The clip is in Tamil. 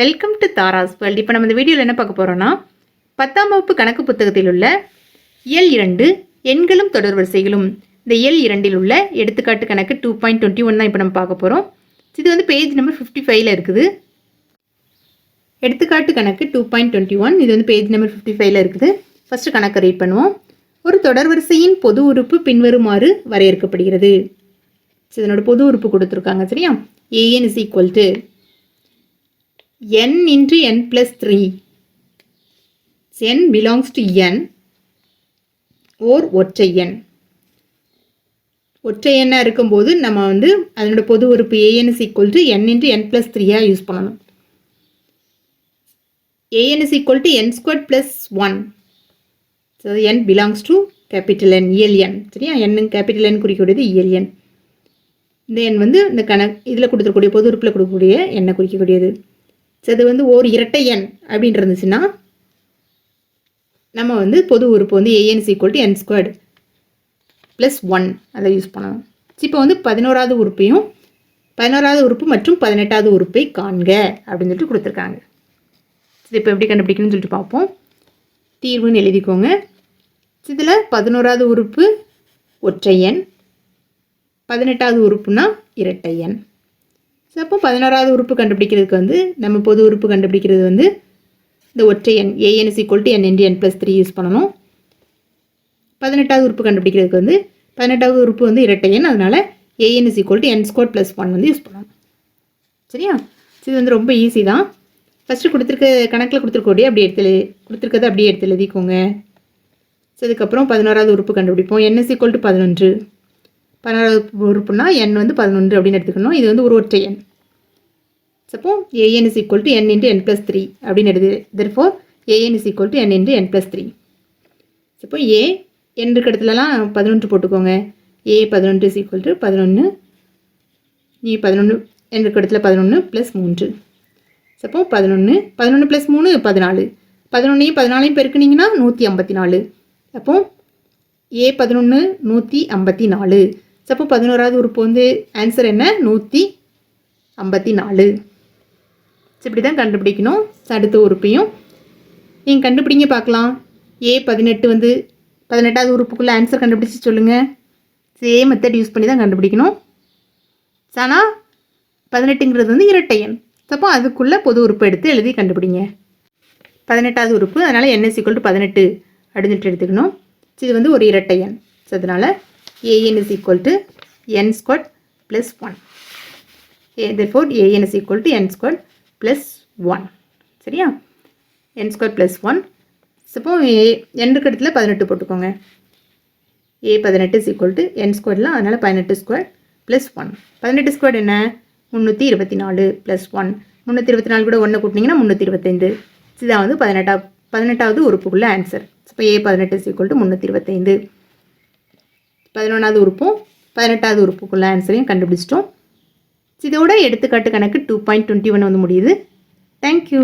வெல்கம் டு தாராஸ் வேர்ல்ட் இப்போ நம்ம இந்த வீடியோவில் என்ன பார்க்க போகிறோம்னா பத்தாம் வகுப்பு கணக்கு புத்தகத்தில் உள்ள இயல் இரண்டு எண்களும் தொடர் வரிசைகளும் இந்த இயல் இரண்டில் உள்ள எடுத்துக்காட்டு கணக்கு டூ பாயிண்ட் டுவெண்ட்டி ஒன் தான் இப்போ நம்ம பார்க்க போகிறோம் இது வந்து பேஜ் நம்பர் ஃபிஃப்டி ஃபைவ்ல இருக்குது. எடுத்துக்காட்டு கணக்கு டூ பாயிண்ட் டுவெண்ட்டி ஒன் இது வந்து பேஜ் நம்பர் ஃபிஃப்டி ஃபைவ்ல இருக்குது. ஃபஸ்ட்டு கணக்கை ரீட் பண்ணுவோம். ஒரு தொடர் வரிசையின் பொது உறுப்பு பின்வருமாறு வரையறுக்கப்படுகிறது. இதனோட பொது உறுப்பு கொடுத்துருக்காங்க சரியா? A N is equal to n into n plus 3 n belongs to n ஓர் ஒற்றை எண் ஒற்றை எண்ணாக இருக்கும்போது நம்ம வந்து அதனோட பொது உறுப்பு A N is equal to N into N plus த்ரீயாக யூஸ் பண்ணணும். A N is equal to N square plus one so N belongs to capital N இயல் என் சரியா? என் கேபிட்டல் என் குறிக்கக்கூடியது இயல் என் இந்த எண் வந்து இந்த கணக்கு இதில் கொடுத்துருக்கூடிய பொது உறுப்பில் கொடுக்கக்கூடிய எண்ணை குறிக்கக்கூடியது. ஸோ இது வந்து ஓர் இரட்டை எண் அப்படின்னு இருந்துச்சுன்னா நம்ம வந்து பொது உறுப்பு வந்து A N's equal to N squared plus one அதை யூஸ் பண்ணணும் இப்போ வந்து பதினோராவது உறுப்பையும் பதினோராவது உறுப்பு மற்றும் பதினெட்டாவது உறுப்பை காண்க அப்படின்னு சொல்லிட்டு கொடுத்துருக்காங்க. சரி இப்போ எப்படி கண்டுபிடிக்கணும்னு சொல்லிட்டு பார்ப்போம். தீர்வுன்னு எழுதிக்கோங்க. இதில் பதினோராவது உறுப்பு ஒற்றை எண் பதினெட்டாவது உறுப்புனா இரட்டை எண். ஸோ அப்போ பதினோராவது உறுப்பு கண்டுபிடிக்கிறதுக்கு வந்து நம்ம பொது உறுப்பு கண்டுபிடிக்கிறது வந்து இந்த ஒற்றை எண் A N is equal to N into N plus three use பண்ணணும். பதினெட்டாவது உறுப்பு கண்டுபிடிக்கிறதுக்கு வந்து பதினெட்டாவது உறுப்பு வந்து இரட்டை எண் அதனால் A N is equal to N square plus one வந்து யூஸ் பண்ணணும். சரியா? இது வந்து ரொம்ப ஈஸி தான். ஃபஸ்ட்டு கொடுத்துருக்க கணக்கில் கொடுத்துருக்கோடி அப்படி எடுத்து கொடுத்துருக்கதை அப்படியே எடுத்து எழுதிக்கோங்க. ஸோ இதுக்கப்புறம் பதினோராவது உறுப்பு கண்டுபிடிப்போம். என்எஸ் ஈக்குவல் டு பதினொன்று. பதினோராவது உறுப்புனா எண் வந்து பதினொன்று அப்படின்னு எடுத்துக்கணும். இது வந்து ஒரு ஒற்றை எண். Suppose A N is equal to N into N plus three அப்படின்னு எடுத்து therefore A N is equal to N into N plus three suppose A N இருக்க இடத்துலலாம் பதினொன்று போட்டுக்கோங்க. ஏ பதினொன்று இஸ் ஈக்குவல் டு பதினொன்று நீ பதினொன்று என் இருக்க இடத்துல பதினொன்று ப்ளஸ் மூன்று. சப்போ பதினொன்று பதினொன்று ப்ளஸ் மூணு பதினாலு. பதினொன்றையும் பதினாலையும் பெருக்குனிங்கன்னா நூற்றி ஐம்பத்தி நாலு. அப்போ ஏ பதினொன்று நூற்றி ஐம்பத்தி நாலு. சப்போ பதினோராவது உறுப்பு வந்து ஆன்சர் என்ன? நூற்றி ஐம்பத்தி நாலு இப்படி தான் கண்டுபிடிக்கணும் அடுத்த உறுப்பையும். நீங்கள் கண்டுபிடிங்க பார்க்கலாம். ஏ பதினெட்டு வந்து பதினெட்டாவது உறுப்புக்குள்ளே ஆன்சர் கண்டுபிடிச்சி சொல்லுங்கள் சேம் மெத்தட் யூஸ் பண்ணி தான் கண்டுபிடிக்கணும் ஆனால் பதினெட்டுங்கிறது வந்து இரட்டை எண். அப்போ அதுக்குள்ளே பொது உறுப்பு எடுத்து எழுதி கண்டுபிடிங்க. பதினெட்டாவது உறுப்பு அதனால் என்எஸ் ஈக்குவல் டு பதினெட்டு அப்படின்னு எடுத்துக்கணும். இது வந்து ஒரு இரட்டை எண். ஸோ அதனால் A N is equal to N squared plus one A therefore A N is equal to N squared plus one சரியா? N square plus one suppose A எண்ணுக்கு இடத்துல பதினெட்டு போட்டுக்கோங்க. ஏ பதினெட்டு இஸ் ஈக்குவல் டு என் ஸ்கொயர்லாம் அதனால் பதினெட்டு ஸ்கொயர் ப்ளஸ் ஒன் பதினெட்டு ஸ்கொயர் என்ன? முந்நூற்றி இருபத்தி நாலு ப்ளஸ் ஒன் முந்நூற்றி இருபத்தி நாலு கூட ஒன்று கூட்டினீங்கன்னா முந்நூற்றி இருபத்தைந்து. இதுதான் வந்து பதினெட்டா பதினெட்டாவது உறுப்புக்குள்ள ஆன்சர் இப்போ ஏ பதினெட்டு இஸ் ஈக்குவல் டு முந்நூற்றி இருபத்தைந்து. பதினொன்றாவது உறுப்பும் பதினெட்டாவது உறுப்புக்குள்ள ஆன்சரையும் கண்டுபிடிச்சிட்டோம். இதோட எடுத்துக்காட்டு கணக்கு டூ பாயிண்ட் டுவெண்ட்டி ஒன் வந்து முடியுது. தேங்க்யூ